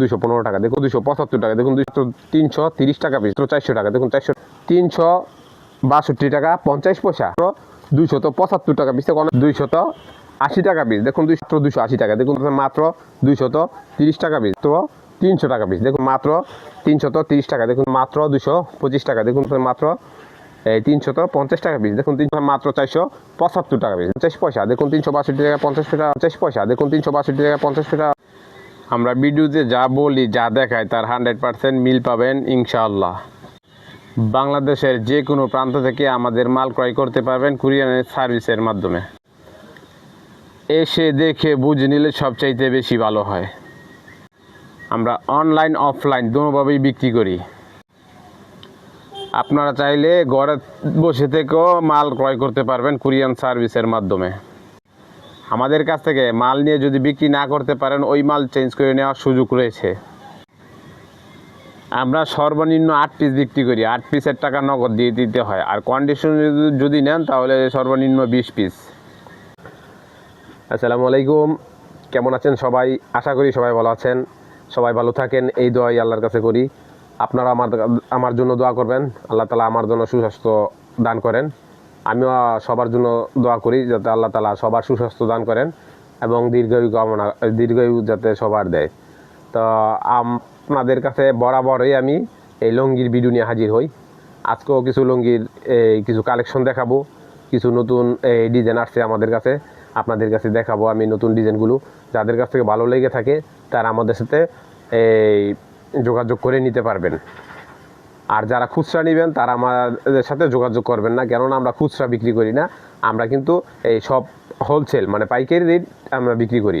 দুইশো পনেরো টাকা। দেখুন দুইশো পঁচাত্তর টাকা, দেখুন দুইশো তিনশো তিরিশ টাকা পিস চারশো টাকা, দেখুন চারশো তিনশো বাষট্টি টাকা পঞ্চাশ পয়সা। দুইশত পঁচাত্তর টাকা পিস দুইশত আশি টাকা পিস, দেখুন দুইশো দুইশো আশি টাকা, দেখুন মাত্র দুইশত তিরিশ টাকা পিস তো তিনশো টাকা পিস, দেখুন মাত্র তিনশত তিরিশ টাকা, দেখুন মাত্র দুশো পঁচিশ টাকা, দেখুন মাত্র, এই তিনশত পঞ্চাশ টাকা পিস, দেখুন তিনশো, মাত্র চারশো পঁচাত্তর টাকা পিস, পঞ্চাশ পয়সা, দেখুন তিনশো বাষট্টি টাকা, পঞ্চাশ টাকা পঞ্চাশ পয়সা, দেখুন তিনশো বাষট্টি টাকা, পঞ্চাশ টাকা আমরা ভিডিওতে যা বলি, যা দেখাই, তার হান্ড্রেড পার্সেন্ট মিল পাবেন, ইনশাআল্লাহ। বাংলাদেশের যে কোনো প্রান্ত থেকে আমাদের মাল ক্রয় করতে পারবেন কুরিয়ারের সার্ভিসের মাধ্যমে। এসে দেখে বুঝে নিলে সবচাইতে বেশি ভালো হয়। আমরা অনলাইন, অফলাইন দুভাবেই বিক্রি করি। আপনারা চাইলে ঘরে বসে থেকেও মাল ক্রয় করতে পারবেন কুরিয়ান সার্ভিসের মাধ্যমে। আমাদের কাছ থেকে মাল নিয়ে যদি বিক্রি না করতে পারেন, ওই মাল চেঞ্জ করে নেওয়ার সুযোগ রয়েছে। আমরা সর্বনিম্ন আট পিস বিক্রি করি। আট পিসের টাকা নগদ দিয়ে দিতে হয়। আর কন্ডিশন যদি নেন, তাহলে সর্বনিম্ন বিশ পিস আসসালামু আলাইকুম। কেমন আছেন সবাই? আশা করি সবাই ভালো আছেন। সবাই ভালো থাকেন। এই দোয়াই আল্লাহর কাছে করি। আপনারা আমার আমার জন্য দোয়া করবেন। আল্লাহ তালা আমার জন্য সুস্বাস্থ্য দান করেন। আমিও সবার জন্য দোয়া করি যাতে আল্লাহ তালা সবার সুস্বাস্থ্য দান করেন এবং দীর্ঘায়ু কামনা, দীর্ঘায়ু যাতে সবার দেয়। তো আপনাদের কাছে বরাবরই আমি এই লঙ্গির ভিডিও নিয়ে হাজির হই। আজকেও কিছু লঙ্গির কিছু কালেকশন দেখাবো, কিছু নতুন, এই ডিজাইন আসছে আমাদের কাছে। আপনাদের কাছে দেখাবো আমি নতুন ডিজাইনগুলো যাদের কাছ থেকে ভালো লেগে থাকে, তারা আমাদের সাথে, এই যোগাযোগ করে নিতে পারবেন। আর যারা খুচরা নেবেন, তারা আমাদের সাথে যোগাযোগ করবেন না, কেননা আমরা খুচরা বিক্রি করি না। আমরা কিন্তু এই সব হোলসেল মানে পাইকারি রেট আমরা বিক্রি করি।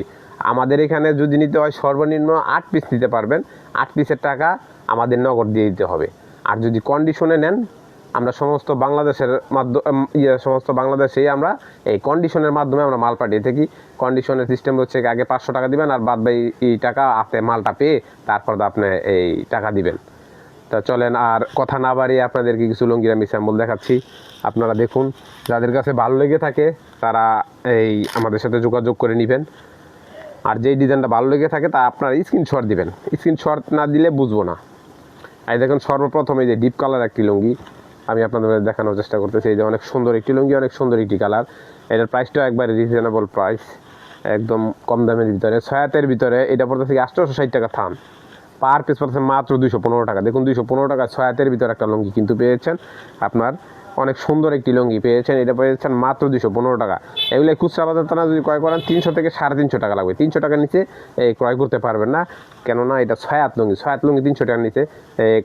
আমাদের এখানে যদি নিতে হয় সর্বনিম্ন আট পিস নিতে পারবেন। আট পিসের টাকা আমাদের নগদ দিয়ে দিতে হবে। আর যদি কন্ডিশনে নেন, আমরা সমস্ত বাংলাদেশের মাধ্যম ইয়ে সমস্ত বাংলাদেশেই আমরা এই কন্ডিশনের মাধ্যমে আমরা মাল পাঠিয়ে থাকি। কন্ডিশনের সিস্টেম হচ্ছে আগে পাঁচশো টাকা দিবেন, আর বাদ বাই এই টাকা আপনি মালটা পেয়ে তারপর আপনি এই টাকা দিবেন। তা চলেন আর কথা না বাড়িয়ে আপনাদেরকে কিছু লঙ্গির আমি স্যাম্পল দেখাচ্ছি। আপনারা দেখুন, যাদের কাছে ভালো লেগে থাকে, তারা এই আমাদের সাথে যোগাযোগ করে নেবেন। আর যেই ডিজাইনটা ভালো লেগে থাকে, তা আপনারা স্ক্রিনশট দিবেন। স্ক্রিনশট না দিলে বুঝব না। এই দেখুন, সর্বপ্রথম এই যে ডিপ কালার একটি লুঙ্গি। আমি আপনাদের দেখানোর চেষ্টা করতেছি। এই যে অনেক সুন্দর একটি লুঙ্গি, অনেক সুন্দর একটি কালার। এটার প্রাইসটাও একবারে রিজনেবল প্রাইস একদম কম দামের ভিতরে ছয়াতের ভিতরে, এটা পড়তে থেকে আঠারোশো ষাট টাকা থাম পার পিস পড়তেছে মাত্র দুইশো পনেরো টাকা। দেখুন, দুইশো পনেরো টাকা ছয়াতের ভিতরে একটা লুঙ্গি কিন্তু পেয়েছেন। আপনার অনেক সুন্দর একটি লুঙ্গি পেয়েছেন, এটা পেয়েছেন মাত্র দুশো পনেরো টাকা। এগুলো খুচরা বাজার তারা যদি ক্রয় করেন, তিনশো থেকে সাড়ে তিনশো টাকা লাগবে। তিনশো টাকার নিচে এই ক্রয় করতে পারবেন না। কেননা এটা ছয়াত লুঙ্গি ছয়াত লুঙ্গি তিনশো টাকার নিচে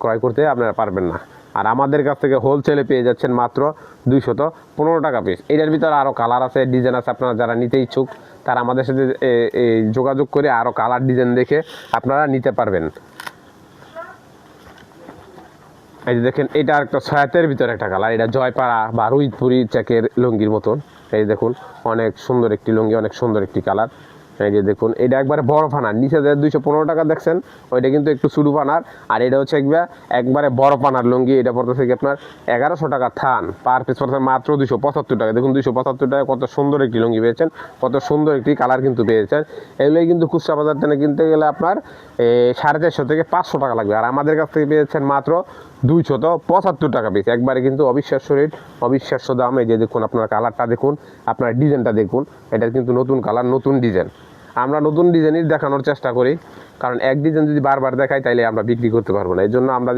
ক্রয় করতে আপনারা পারবেন না। আর আমাদের কাছ থেকে হোলসেলে পেয়ে যাচ্ছেন মাত্র দুইশত পনেরো টাকা পিস এটার ভিতরে আরও কালার আছে ডিজাইন আছে আপনারা যারা নিতে ইচ্ছুক তারা আমাদের সাথে যোগাযোগ করে আরও কালার ডিজাইন দেখে আপনারা নিতে পারবেন। এই যে দেখেন, এটা একটা ছয়াতের ভিতরে একটা কালার এটা জয়পাড়া বা রুইতপুরি চেকের লুঙ্গির মতন। এই দেখুন, অনেক সুন্দর একটি লুঙ্গি, অনেক সুন্দর একটি কালার এই যে দেখুন, এটা একবারে বড় ফানার নিচে যে দুইশো পনেরো টাকা দেখছেন, ওইটা কিন্তু একটু শুরু ফানার আর এটা হচ্ছে একবার একবারে বড় পানার লুঙ্গি, এটা পড়তেছে কি আপনার এগারোশো টাকা থান, পার পিস পড়তেছে মাত্র দুশো পঁচাত্তর টাকা। দেখুন দুশো পঁচাত্তর টাকা কত সুন্দর একটি লুঙ্গি পেয়েছেন, কত সুন্দর একটি কালার কিন্তু পেয়েছেন। এগুলোই কিন্তু খুচরা বাজার থেকে কিনতে গেলে আপনার সাড়ে চারশো থেকে পাঁচশো টাকা লাগবে, আর আমাদের কাছ থেকে পেয়েছেন মাত্র দুইশত পঁচাত্তর টাকা পিস একবারে কিন্তু অবিশ্বাস্য রেট অবিশ্বাস্য দাম, এই যে দেখুন আপনার কালারটা দেখুন, আপনার ডিজাইনটা দেখুন এটা কিন্তু নতুন কালার, নতুন ডিজাইন আমরা নতুন ডিজাইনই দেখানোর চেষ্টা করি। কারণ এক ডিজাইন যদি বারবার দেখাই, তাইলে আমরা বিক্রি করতে পারব না। এই জন্য আমরা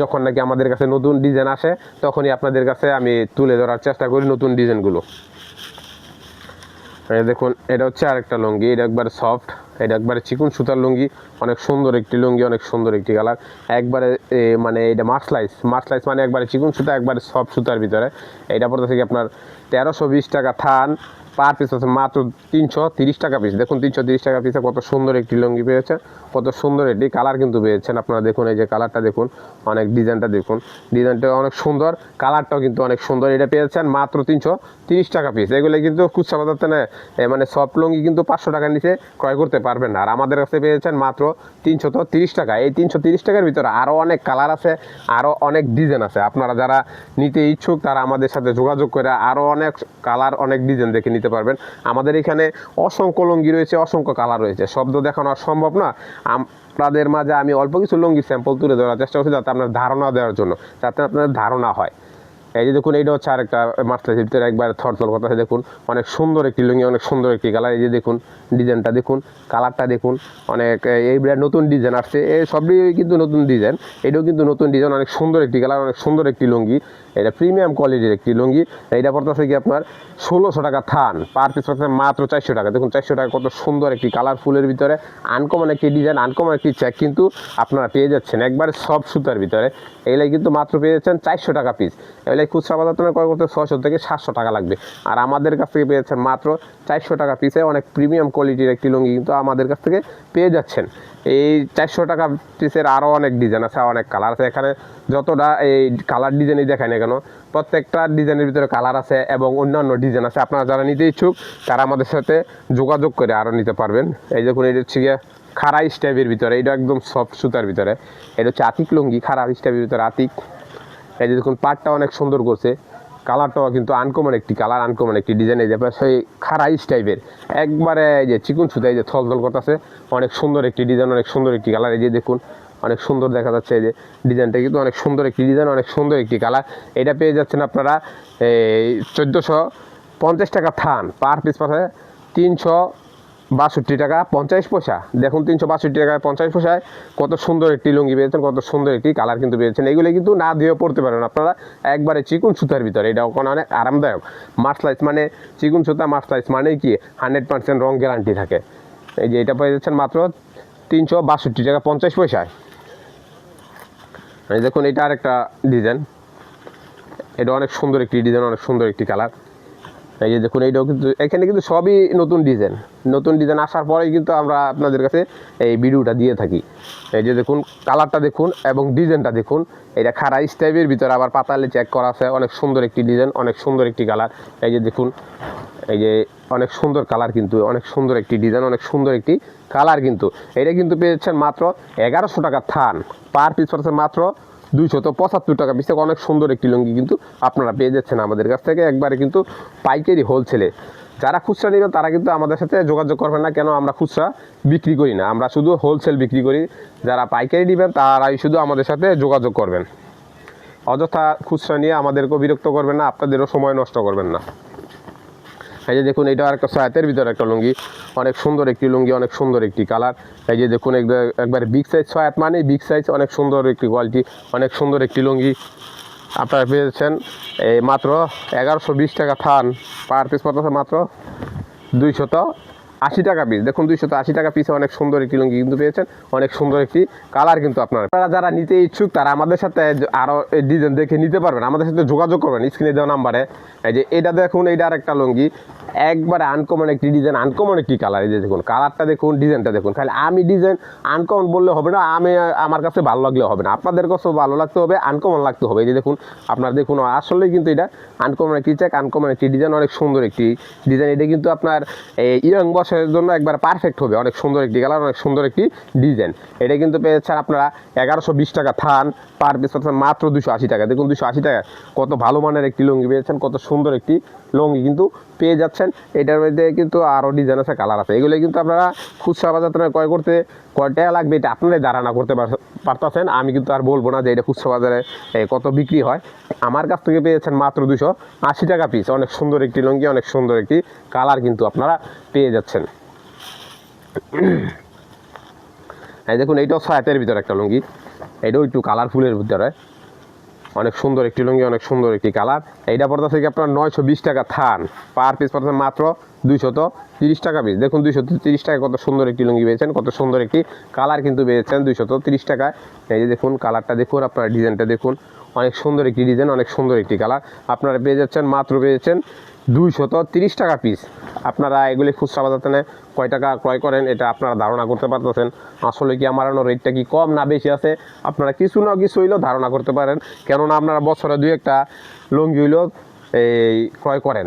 যখন নাকি আমাদের কাছে নতুন ডিজাইন আসে, তখনই আপনাদের কাছে আমি তুলে ধরার চেষ্টা করি নতুন ডিজাইনগুলো দেখুন, এটা হচ্ছে আরেকটা লুঙ্গি। এটা একবারে সফট এটা একবারে চিকুন সুতার লুঙ্গি। অনেক সুন্দর একটি লুঙ্গি, অনেক সুন্দর একটি কালার একবারে মানে এটা মার্সলাইস মার্সলাইস মানে একবারে চিকুন সুতা, একবারে সফট সুতার ভিতরে। এটা পড়তে থেকে আপনার তেরোশো বিশ টাকা থান। পার পিস আছে মাত্র তিনশো তিরিশ টাকা পিস দেখুন তিনশো তিরিশ টাকা পিসে কত সুন্দর একটি লুঙ্গি পেয়েছে কত সুন্দর একটি কালার কিন্তু পেয়েছেন আপনারা। দেখুন এই যে কালারটা দেখুন অনেক ডিজাইনটা দেখুন। ডিজাইনটা অনেক সুন্দর কালারটাও কিন্তু অনেক সুন্দর। এটা পেয়েছেন মাত্র তিনশো তিরিশ টাকা পিস এগুলো কিন্তু খুচরা থেকে এ, মানে সফট লুঙ্গি কিন্তু পাঁচশো টাকার নিচে ক্রয় করতে পারবেন না। আর আমাদের কাছে পেয়েছেন মাত্র তিনশো তো তিরিশ টাকা। এই তিনশো তিরিশ টাকার ভিতরে আরও অনেক কালার আছে আরও অনেক ডিজাইন আছে। আপনারা যারা নিতে ইচ্ছুক তারা আমাদের সাথে যোগাযোগ করে আরও অনেক কালার অনেক ডিজাইন দেখে নিতে পারবেন। আমাদের এখানে অসংখ্য লুঙ্গি রয়েছে, অসংখ্য কালার রয়েছে। শব্দ দেখানো আর সম্ভব না। আপনাদের মাঝে আমি অল্প কিছু লুঙ্গি স্যাম্পল তুলে ধরার চেষ্টা করছি যাতে আপনার ধারণা দেওয়ার জন্য, যাতে আপনার ধারণা হয়। এই যে দেখুন, এইটা হচ্ছে আরেকটা মাস্টার ভিতরে একবার থরথর কথা। দেখুন, অনেক সুন্দর একটি লুঙ্গি, অনেক সুন্দর একটি কালার। এই যে দেখুন, ডিজাইনটা দেখুন, কালারটা দেখুন, অনেক, এই ব্র্যান্ড নতুন ডিজাইন আসছে। এই সবই কিন্তু নতুন ডিজাইন। এটাও কিন্তু নতুন ডিজাইন, অনেক সুন্দর একটি কালার, অনেক সুন্দর একটি লুঙ্গি। এটা প্রিমিয়াম কোয়ালিটির একটি লুঙ্গি। এইটা পড়তেছে কি আপনার ষোলোশো টাকা থান। পার পিস পড়তেছে মাত্র চারশো টাকা। দেখুন, চারশো টাকা কত সুন্দর একটি কালারফুলের ভিতরে। আনকমন একটি ডিজাইন আনকমন একটি চেক কিন্তু আপনারা পেয়ে যাচ্ছেন একবারে সব সুতার ভিতরে। এগুলাই কিন্তু মাত্র পেয়ে যাচ্ছেন চারশো টাকা পিস এগুলাই খুচরা বাজার তোমার ক্রয় করতে ছশো থেকে সাতশো টাকা লাগবে। আর আমাদের কাছ থেকে পেয়ে যাচ্ছেন মাত্র চারশো টাকা পিসে অনেক প্রিমিয়াম কোয়ালিটির একটি লুঙ্গি কিন্তু আমাদের কাছ থেকে পেয়ে যাচ্ছেন। এই চারশো টাকা পিসের আরও অনেক ডিজাইন আছে, অনেক কালার আছে। এখানে যতটা এই কালার ডিজাইনই দেখায় না কেন, প্রত্যেকটা ডিজাইনের ভিতরে কালার আছে এবং অন্যান্য ডিজাইন আছে। আপনারা যারা নিতে ইচ্ছুক, তারা আমাদের সাথে যোগাযোগ করে আরও নিতে পারবেন। এই দেখুন, এটা হচ্ছে গিয়ে খাড়া স্টাইপের ভিতরে, এটা একদম সফট সুতার ভিতরে। এটা হচ্ছে আতিক লুঙ্গি, খাড়া স্টাইপের ভিতরে আতিক। এই যে দেখুন পাটটা অনেক সুন্দর করছে। কালারটাও কিন্তু আনকমন একটি কালার আনকমন একটি ডিজাইন এই যে সেই খারাইস টাইপের একবারে যে চিকুন সুতা, এই যে থল থল করতেছে। অনেক সুন্দর একটি ডিজাইন অনেক সুন্দর একটি কালার এই যে দেখুন, অনেক সুন্দর দেখা যাচ্ছে এই যে ডিজাইনটা কিন্তু অনেক সুন্দর একটি ডিজাইন অনেক সুন্দর একটি কালার এটা পেয়ে যাচ্ছেন আপনারা এই চোদ্দোশো পঞ্চাশ টাকা থান। পার পিস পাশে তিনশো বাষট্টি টাকা পঞ্চাশ পয়সা। দেখুন তিনশো বাষট্টি টাকায় পঞ্চাশ পয়সায় কত সুন্দর একটি লুঙ্গি পেয়েছেন, কত সুন্দর একটি কালার কিন্তু পেয়েছেন। এগুলো কিন্তু না দিয়েও পড়তে পারেন আপনারা। একবারে চিকুন সুতার ভিতরে, এটা ওখানে অনেক আরামদায়ক মার্সলাইজ মানে চিকুন সুতা মার্সলাইজ মানেই কি? হান্ড্রেড পার্সেন্ট রং গ্যারান্টি থাকে। এই যে এটা পেয়ে যাচ্ছেন মাত্র তিনশো বাষট্টি টাকা পঞ্চাশ পয়সায়। দেখুন, এটা আরেকটা ডিজাইন এটা অনেক সুন্দর একটি ডিজাইন অনেক সুন্দর একটি কালার এই যে দেখুন, এইটাও কিন্তু, এখানে কিন্তু সবই নতুন ডিজাইন। নতুন ডিজাইন আসার পরেই কিন্তু আমরা আপনাদের কাছে এই ভিডিওটা দিয়ে থাকি। এই যে দেখুন, কালারটা দেখুন এবং ডিজাইনটা দেখুন। এটা খারা স্টাইপের ভিতরে আবার পাতালে চেক করা আছে। অনেক সুন্দর একটি ডিজাইন, অনেক সুন্দর একটি কালার। এই যে দেখুন, এই যে অনেক সুন্দর কালার কিন্তু, অনেক সুন্দর একটি ডিজাইন, অনেক সুন্দর একটি কালার কিন্তু। এটা কিন্তু পেয়েছেন মাত্র এগারোশো টাকা থান। পার পিস পড়ছে মাত্র দুইশত পঁচাত্তর টাকা পিস। অনেক সুন্দর একটি লুঙ্গি কিন্তু আপনারা পেয়ে যাচ্ছেন আমাদের কাছ থেকে। একবারে কিন্তু পাইকারি হোলসেলে যারা খুচরা নেবেন, তারা কিন্তু আমাদের সাথে যোগাযোগ করবেন না। কেন আমরা খুচরা বিক্রি করি না? আমরা শুধু হোলসেল বিক্রি করি। যারা পাইকারি নেবেন, তারাই শুধু আমাদের সাথে যোগাযোগ করবেন। অযথা খুচরা নিয়ে আমাদেরকেও বিরক্ত করবেন না। আপনাদেরও সময় নষ্ট করবেন না। এই যে দেখুন, এটা একটা সায়াতের ভিতরে একটা লুঙ্গি। অনেক সুন্দর একটি লুঙ্গি, অনেক সুন্দর একটি কালার। এই যে দেখুন একবার- বিগ সাইজ সয়াত মানে বিগ সাইজ অনেক সুন্দর একটি কোয়ালিটি অনেক সুন্দর একটি লুঙ্গি। আপনারা পেয়েছেন, এই মাত্র এগারোশো বিশ টাকা থান। পার পিস মাত্র দুইশত আশি টাকা পিস দেখুন, দুইশত আশি টাকা পিসে অনেক সুন্দর একটি লুঙ্গি কিন্তু পেয়েছেন। অনেক সুন্দর একটি কালার কিন্তু আপনারা। আপনারা যারা নিতে ইচ্ছুক, তারা আমাদের সাথে আরও ডিজাইন দেখে নিতে পারবেন। আমাদের সাথে যোগাযোগ করবেন স্ক্রিনে দেওয়া নাম্বারে। এই যে এটা দেখুন, এইটা আরেকটা লুঙ্গি। একবারে আনকমন একটি ডিজাইন আনকমন একটি কালার এই যে দেখুন কালারটা দেখুন ডিজাইনটা দেখুন। খালি আমি ডিজাইন আনকমন বললে হবে না, আমি, আমার কাছে ভালো লাগলে হবে না। আপনাদের কাছেও ভালো লাগতে হবে আনকমন লাগতে হবে। এই যে দেখুন, আপনার দেখুন আসলে কিন্তু এটা আনকমন একটি চেক আনকমন একটি ডিজাইন অনেক সুন্দর একটি ডিজাইন এটা কিন্তু আপনার ইয়ং বয়সের জন্য একবার পারফেক্ট হবে। অনেক সুন্দর একটি কালার অনেক সুন্দর একটি ডিজাইন এটা কিন্তু পেয়েছেন আপনারা এগারোশো বিশ টাকা থান পার পিস মাত্র দুশো আশি টাকা। দেখুন, দুশো আশি টাকা কত ভালো মানের একটি লুঙ্গি পেয়েছেন, কত সুন্দর একটি লুঙ্গি কিন্তু পেয়ে যাচ্ছেন। এটার মধ্যে কিন্তু আরও ডিজাইন আছে কালার আছে। এগুলো কিন্তু আপনারা খুচরা বাজার ক্রয় করতে কয় টাকা লাগবে এটা আপনারাই ধারণা করতে পার- পারতেছেন। আমি কিন্তু আর বলব না যে এটা খুচরা বাজারে কত বিক্রি হয়। আমার কাছ থেকে পেয়েছেন মাত্র দুশো আশি টাকা পিস অনেক সুন্দর একটি লুঙ্গি, অনেক সুন্দর একটি কালার কিন্তু আপনারা পেয়ে যাচ্ছেন। এই দেখুন, এইটাও ছয়াতের ভিতরে একটা লুঙ্গি। এটাও একটু কালারফুলের ভিতরে। অনেক সুন্দর একটি লুঙ্গি, অনেক সুন্দর একটি কালার। এইটা পড়তে থেকে আপনার নয়শো বিশ টাকা থান। পার পিস পড়তে মাত্র দুইশত তিরিশ টাকা পিস দেখুন দুইশত তিরিশ টাকা কত সুন্দর একটি লুঙ্গি পেয়েছেন, কত সুন্দর একটি কালার কিন্তু পেয়েছেন দুইশত তিরিশ টাকায়। এই যে দেখুন, কালারটা দেখুন, আপনার ডিজাইনটা দেখুন। অনেক সুন্দর একটি ডিজাইন, অনেক সুন্দর একটি কালার। আপনারা পেয়ে যাচ্ছেন, মাত্র পেয়েছেন দুইশত তিরিশ টাকা পিস আপনারা এগুলি খুচরা বাজার থেকে কয় টাকা ক্রয় করেন, এটা আপনারা ধারণা করতে পারতেছেন। আসলে কি আমার রেটটা কি কম না বেশি আছে? আপনারা কিছু না কিছু হইলেও ধারণা করতে পারেন। কেননা আপনারা বছরে দুই একটা লুঙ্গি হইলেও এই ক্রয় করেন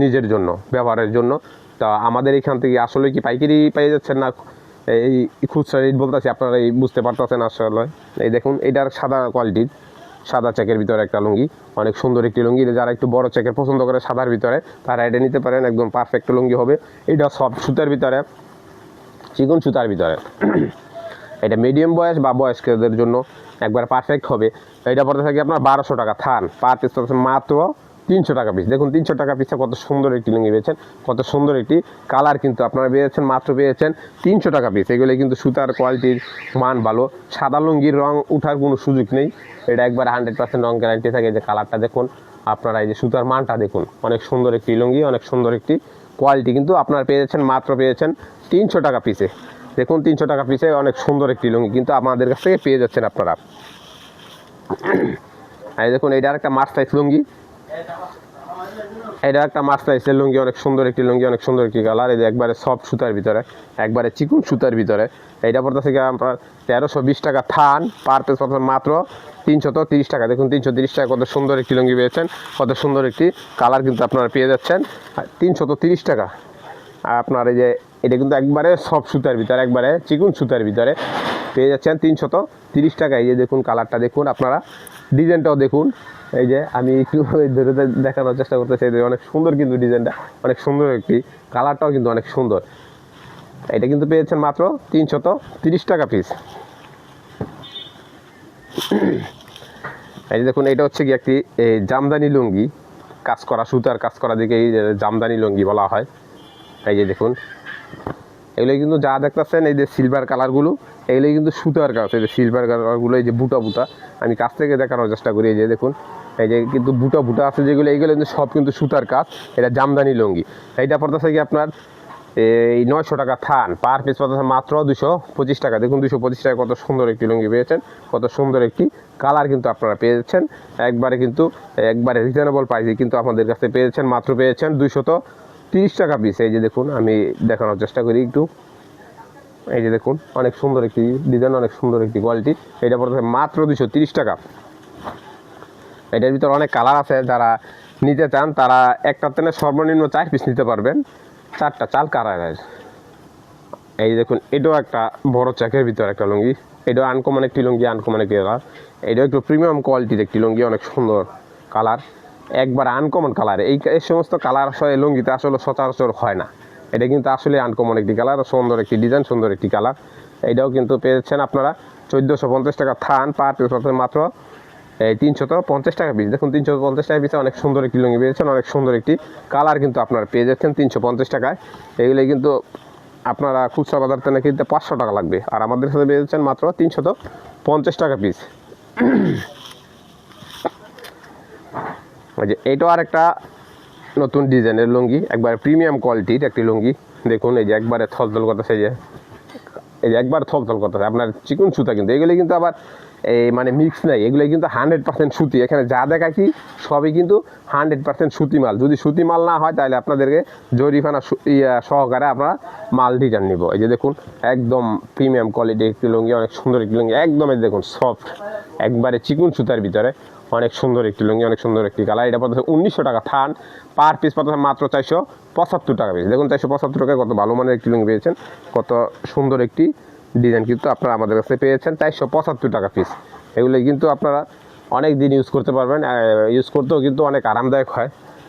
নিজের জন্য, ব্যবহারের জন্য। তা আমাদের এখান থেকে আসলে কি পাইকারি পেয়ে যাচ্ছেন না? এই খুচরা রেট বলতেছি আপনারা এই বুঝতে পারতেছেন আসলে। এই দেখুন, এটার সাদা কোয়ালিটির সাদা চেকের ভিতরে একটা লুঙ্গি, অনেক সুন্দর একটি লুঙ্গি। যারা একটু বড় চেকের পছন্দ করে সাদার ভিতরে, তারা এটা নিতে পারেন, একদম পারফেক্ট লুঙ্গি হবে। এটা সব সুতার ভিতরে, চিকন সুতার ভিতরে। এটা মিডিয়াম বয়স বা বয়স্কদের জন্য একবার পারফেক্ট হবে। এটা পড়তে থাকে আপনার বারোশো টাকা, থান। পার পিস মাত্র তিনশো টাকা পিস দেখুন, তিনশো টাকা পিসে কত সুন্দর একটি লুঙ্গি পেয়েছেন, কত সুন্দর একটি কালার কিন্তু আপনারা পেয়েছেন, মাত্র পেয়েছেন তিনশো টাকা পিস এগুলো কিন্তু সুতার কোয়ালিটির মান ভালো। সাদা লুঙ্গির রং উঠার কোনো সুযোগ নেই। এটা একবার হান্ড্রেড পার্সেন্ট রং গ্যারান্টি থাকে যে কালারটা দেখুন, আপনারা এই যে সুতার মানটা দেখুন, অনেক সুন্দর একটি লুঙ্গি, অনেক সুন্দর একটি কোয়ালিটি কিন্তু আপনারা পেয়েছেন, মাত্র পেয়েছেন তিনশো টাকা পিসে দেখুন, তিনশো টাকা পিসে অনেক সুন্দর একটি লুঙ্গি, কিন্তু আমাদের কাছ থেকে পেয়ে যাচ্ছেন আপনারা। এই দেখুন এটা একটা মাছ সাইজ লুঙ্গি। এটা একটা সাইজের লুঙ্গি অনেক সুন্দর একটি লুঙ্গি, অনেক সুন্দর একটি কালার। এই যে একবারে সফট সুতার ভিতরে, একবারে চিকুন সুতার ভিতরে। এইটা পড়তে থেকে আপনার তেরোশো বিশ টাকা থান পার পিস পড়তে মাত্র তিনশো তো তিরিশ টাকা। দেখুন, তিনশো তিরিশ টাকা কত সুন্দর একটি লুঙ্গি পেয়েছেন, কত সুন্দর একটি কালার কিন্তু আপনারা পেয়ে যাচ্ছেন। তিনশো তো তিরিশ টাকা। আপনার এই যে, এটা কিন্তু একবারে সব সুতার ভিতরে, একবারে চিকুন সুতার ভিতরে পেয়ে যাচ্ছেন তিনশত তিরিশ টাকা। এই যে দেখুন, কালারটা দেখুন আপনারা। ডিজাইনটাও দেখুন। এই যে আমি একটু ধরে দেখানোর চেষ্টা করতেছি, এই যে অনেক সুন্দর কিন্তু ডিজাইনটা, অনেক সুন্দর একটি কালারটাও কিন্তু অনেক সুন্দর। এটা কিন্তু পেয়েছেন মাত্র তিনশত তিরিশ টাকা পিস এই যে দেখুন, এটা হচ্ছে কি একটি এই জামদানি লুঙ্গি, কাজ করা, সুতার কাজ করা দিকে এই জামদানি লুঙ্গি বলা হয়। এই যে দেখুন এগুলো কিন্তু যা দেখতেছেন, এই যে সিলভার কালারগুলো এগুলো কিন্তু সুতার কাজ। এই যে সিলভার কালারগুলো এই যে বুটা বুটা। আমি কাছ থেকে দেখানোর চেষ্টা করি, এই যে দেখুন। এই যে কিন্তু বুটা বুটা আছে যেগুলো, এইগুলো কিন্তু সব কিন্তু সুতার কাজ। এটা জামদানি লুঙ্গি। এইটা পড়তেছে কি আপনার, এই নয়শো টাকা থান। পার পিস পড়তেছে মাত্র দুশো পঁচিশ টাকা। দেখুন দুশো পঁচিশ টাকা কত সুন্দর একটি লুঙ্গি পেয়েছেন, কত সুন্দর একটি কালার কিন্তু আপনারা পেয়েছেন। একবারে কিন্তু, একবারে রিজনেবল প্রাইসে কিন্তু আমাদের কাছে পেয়েছেন, মাত্র পেয়েছেন দুশো তিরিশ টাকা পিস এই যে দেখুন, আমি দেখানোর চেষ্টা করি একটু। এই যে দেখুন, অনেক সুন্দর একটি ডিজাইন অনেক সুন্দর একটি কোয়ালিটি এটা পড়তে মাত্র দুশো তিরিশ টাকা। এটার ভিতরে অনেক কালার আছে, যারা নিতে চান, তারা একটা তেনে সর্বনিম্ন চার পিস নিতে পারবেন। চারটা চাল কালারের এই দেখুন, এটাও একটা বড় চাকের ভিতরে একটা লুঙ্গি। এটাও আনকমন একটি লুঙ্গি আনকমন একটি কালার এটাও একটু প্রিমিয়াম কোয়ালিটির একটি লুঙ্গি, অনেক সুন্দর কালার একবার আনকমন কালার এই এই সমস্ত কালার আসলে লুঙ্গিতে আসলে সচরাচর হয় না। এটা কিন্তু আসলে আনকমন একটি কালার সুন্দর একটি ডিজাইন সুন্দর একটি কালার এটাও কিন্তু পেয়েছেন আপনারা চোদ্দোশো পঞ্চাশ টাকা থান পার মাত্র, এই তিনশত পঞ্চাশ টাকা পিস দেখুন তিনশো পঞ্চাশ টাকা পিসে অনেক সুন্দর একটি লুঙ্গি পেয়েছেন, অনেক সুন্দর একটি কালার কিন্তু আপনারা পেয়ে যাচ্ছেন তিনশো পঞ্চাশ টাকায়। এগুলো কিন্তু আপনারা খুচরা বাজার থেকে কিনতে পাঁচশো টাকা লাগবে। আর আমাদের সাথে পেয়ে যাচ্ছেন মাত্র তিনশত পঞ্চাশ টাকা পিস ওই যে এইটাও আর একটা নতুন ডিজাইনের লুঙ্গি, একবারে প্রিমিয়াম কোয়ালিটির একটি লুঙ্গি। দেখুন, এই যে একবারে থলথল করতেছে যে, এই যে একবার থলথল করতেছে। আপনার চিকন সুতা কিন্তু, এগুলি কিন্তু আবার এই মানে মিক্স নাই, এগুলো কিন্তু হান্ড্রেড পার্সেন্ট সুতি। এখানে যা দেখা কি, সবই কিন্তু হান্ড্রেড পার্সেন্ট সুতি মাল। যদি সুতি মাল না হয়, তাহলে আপনাদেরকে জরিফানা সহকারে আপনারা মাল রিটার্ন নিব। এই যে দেখুন, একদম প্রিমিয়াম কোয়ালিটি একটি লুঙ্গি, অনেক সুন্দর একটি লুঙ্গি। একদম এই দেখুন সফট একবারে চিকুন সুতার ভিতরে। অনেক সুন্দর একটি লুঙ্গি, অনেক সুন্দর একটি কালার এটা পড়তেছে উনিশশো টাকা থান। পার পিস পড়তেছে মাত্র চারশো পঁচাত্তর টাকা পিস দেখুন, চারশো পঁচাত্তর টাকায় কত ভালো মানের একটি লুঙ্গি পেয়েছেন। কত সুন্দর একটি ডিজাইন কিন্তু আপনারা আমাদের কাছে পেয়েছেন। চারশো পঁচাত্তর টাকা পিস এগুলো কিন্তু আপনারা অনেক দিন ইউজ করতে পারবেন। ইউজ করতেও কিন্তু অনেক আরামদায়ক হয়।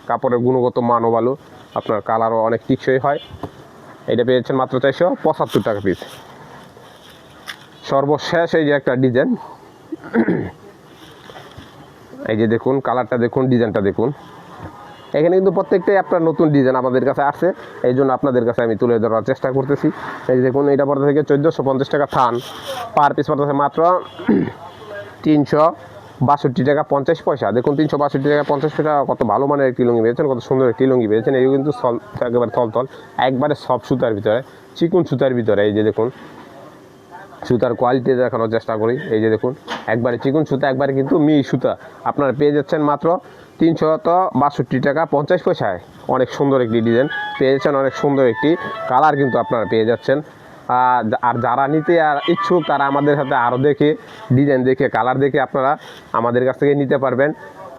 কাপড়ের গুণগত মানও ভালো, আপনার কালারও অনেক টিকসই হয়। এটা পেয়েছেন মাত্র চারশো পঁচাত্তর টাকা পিস সর্বশেষ এই যে একটা ডিজাইন এই যে দেখুন কালারটা দেখুন ডিজাইনটা দেখুন। এখানে কিন্তু প্রত্যেকটাই আপনার নতুন ডিজাইন আমাদের কাছে আসছে। এই জন্য আপনাদের কাছে আমি তুলে ধরার চেষ্টা করতেছি। এই যে দেখুন এটা পড়তে থেকে চোদ্দোশো পঞ্চাশ টাকা থান। পার পিস পড়তেছে মাত্র তিনশো বাষট্টি টাকা পঞ্চাশ পয়সা। দেখুন, তিনশো বাষট্টি টাকা পঞ্চাশ পয়সা, কত ভালো মানের একটি লুঙ্গি পেয়েছেন, কত সুন্দর একটি লুঙ্গি পেয়েছেন। এই কিন্তু একেবারে থল থল একবারে সব সুতার ভিতরে, চিকুন সুতার ভিতরে। এই যে দেখুন সুতার কোয়ালিটি দেখানোর চেষ্টা করি। এই যে দেখুন, একবারে চিকুন সুতা, একবারে কিন্তু মি সুতা। আপনারা পেয়ে যাচ্ছেন মাত্র তিনশত বাষট্টি টাকা পঞ্চাশ পয়সায়। অনেক সুন্দর একটি ডিজাইন পেয়ে যাচ্ছেন অনেক সুন্দর একটি কালার কিন্তু আপনারা পেয়ে যাচ্ছেন। আর যারা নিতে আর ইচ্ছুক, তারা আমাদের সাথে আরও দেখে ডিজাইন দেখে কালার দেখে আপনারা আমাদের কাছ থেকে নিতে পারবেন।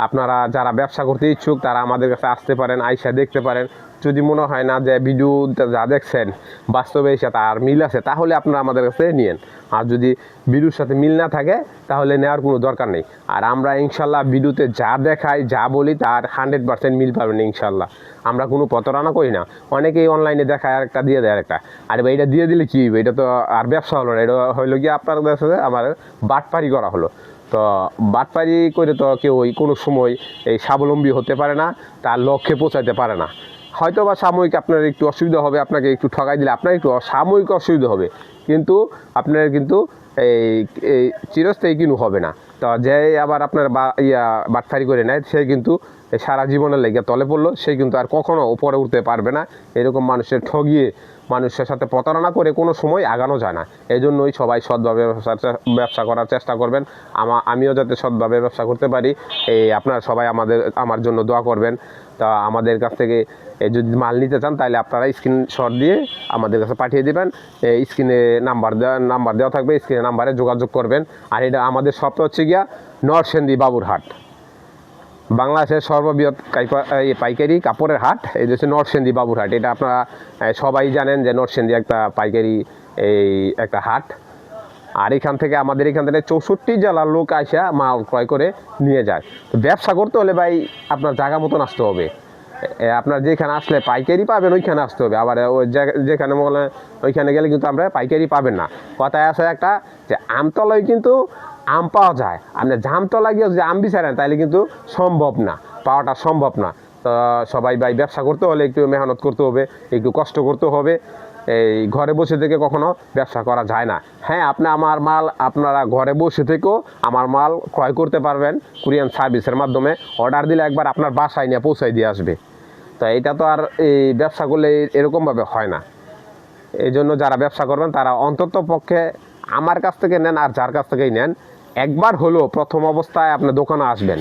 আপনারা যারা ব্যবসা করতে ইচ্ছুক, তারা আমাদের কাছে আসতে পারেন, আইসা দেখতে পারেন। যদি মনে হয় না যে ভিডিও যা দেখছেন বাস্তবে এসে তার মিল আছে, তাহলে আপনারা আমাদের কাছে নিয়েন। আর যদি ভিডিওর সাথে মিল না থাকে, তাহলে নেওয়ার কোনো দরকার নেই। আর আমরা ইনশাল্লাহ ভিডিওতে যা দেখাই, যা বলি, তার হান্ড্রেড পার্সেন্ট মিল পাবেন ইনশাল্লাহ। আমরা কোনো প্রতারণা করি না। অনেকেই অনলাইনে দেখায় একটা দিয়ে দেয় একটা আর এটা দিয়ে দিলে কী এটা তো আর ব্যবসা হলো না। এটা হইল গিয়ে আপনার কাছে আমার বাটপারি করা হলো। তো বাটপারি করে তো কেউ ওই কোনো সময় এই স্বাবলম্বী হতে পারে না, তার লক্ষ্যে পৌঁছাতে পারে না। হয়তো বা সাময়িক আপনার একটু অসুবিধা হবে, আপনাকে একটু ঠকাই দিলে আপনার একটু সাময়িক অসুবিধা হবে, কিন্তু আপনার কিন্তু এই এই চিরস্থায়ী কিন্তু হবে না। তো যে আবার আপনার বা, ইয়া বাটফারি করে নেয়, সে কিন্তু সারা জীবনের লেগে তলে পড়ল, সে কিন্তু আর কখনও উপরে উঠতে পারবে না। এরকম মানুষের ঠগিয়ে মানুষের সাথে প্রতারণা করে কোনো সময় আগানো যায় না। এই জন্যই সবাই সৎভাবে ব্যবসা করার চেষ্টা করবেন। আমা, আমিও যাতে সৎভাবে ব্যবসা করতে পারি, এই আপনারা সবাই আমাদের, আমার জন্য দোয়া করবেন। তা আমাদের কাছ থেকে যদি মাল নিতে চান, তাহলে আপনারা স্ক্রিনশট দিয়ে আমাদের কাছে পাঠিয়ে দেবেন। স্ক্রিনে নাম্বার দেওয়া নাম্বার দেওয়া থাকবে, স্ক্রিনে নাম্বারে যোগাযোগ করবেন। আর এটা আমাদের শপটা হচ্ছে গিয়া নরসেন্দি বাবুরহাট। বাংলাদেশের সর্ববৃহৎ পাইকারি কাপড়ের হাট, এই হচ্ছে নরসেন্দি বাবুরহাট এটা আপনারা সবাই জানেন যে নরসেন্দি একটা পাইকারি, এই একটা হাট। আর এখান থেকে আমাদের এখান থেকে চৌষট্টি জেলার লোক আসা মাল ক্রয় করে নিয়ে যায়। তো ব্যবসা করতে হলে ভাই আপনার জায়গা মতন আসতে হবে। আপনার যেখানে আসলে পাইকারি পাবেন, ওইখানে আসতে হবে। আবার ওই যেখানে বলে ওইখানে গেলে কিন্তু আমরা পাইকারি পাবেন না। কথায় আছে একটা যে আমতলায় কিন্তু আম পাওয়া যায়। আপনি জামতলা গিয়ে যদি আম বিচারেন তাহলে কিন্তু সম্ভব না। পাওয়াটা সম্ভব না। তো সবাই ভাই, ব্যবসা করতে হলে একটু মেহনত করতে হবে, একটু কষ্ট করতে হবে। এই ঘরে বসে থেকে কখনো ব্যবসা করা যায় না। হ্যাঁ আপনি আমার মাল, আপনারা ঘরে বসে থেকেও আমার মাল ক্রয় করতে পারবেন কুরিয়ান সার্ভিসের মাধ্যমে। অর্ডার দিলে একবার আপনার বাসায় নিয়ে পৌঁছাই দিয়ে আসবে। তো এটা তো আর এই ব্যবসা করলে এরকমভাবে হয় না। এই জন্য যারা ব্যবসা করবেন, তারা অন্তত পক্ষে আমার কাছ থেকে নেন আর যার কাছ থেকেই নেন একবার হলো প্রথম অবস্থায় আপনি দোকানে আসবেন,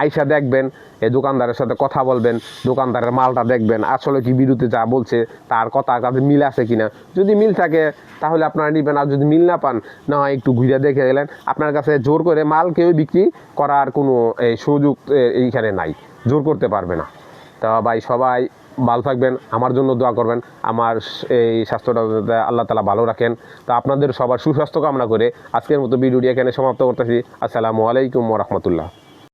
আইসা দেখবেন, এ দোকানদারের সাথে কথা বলবেন, দোকানদারের মালটা দেখবেন, আসলে কি বিরুদ্ধে যা বলছে, তার কথা কাছে মিল আছে কি না যদি মিল থাকে, তাহলে আপনারা নেবেন, আর যদি মিল না পান, না হয় একটু ঘুরে দেখে গেলেন, আপনার কাছে জোর করে মাল কেউ বিক্রি করার কোনো এই সুযোগ এইখানে নাই, জোর করতে পারবে না। তা ভাই, সবাই ভালো থাকবেন, আমার জন্য দোয়া করবেন, আমার এই স্বাস্থ্যটা আল্লাহ তালা ভালো রাখেন। তা আপনাদের সবার সুস্বাস্থ্য কামনা করে আজকের মতো ভিডিওটি এখানে সমাপ্ত করতেছি। আসসালামু আলাইকুম রহমতুল্লাহ।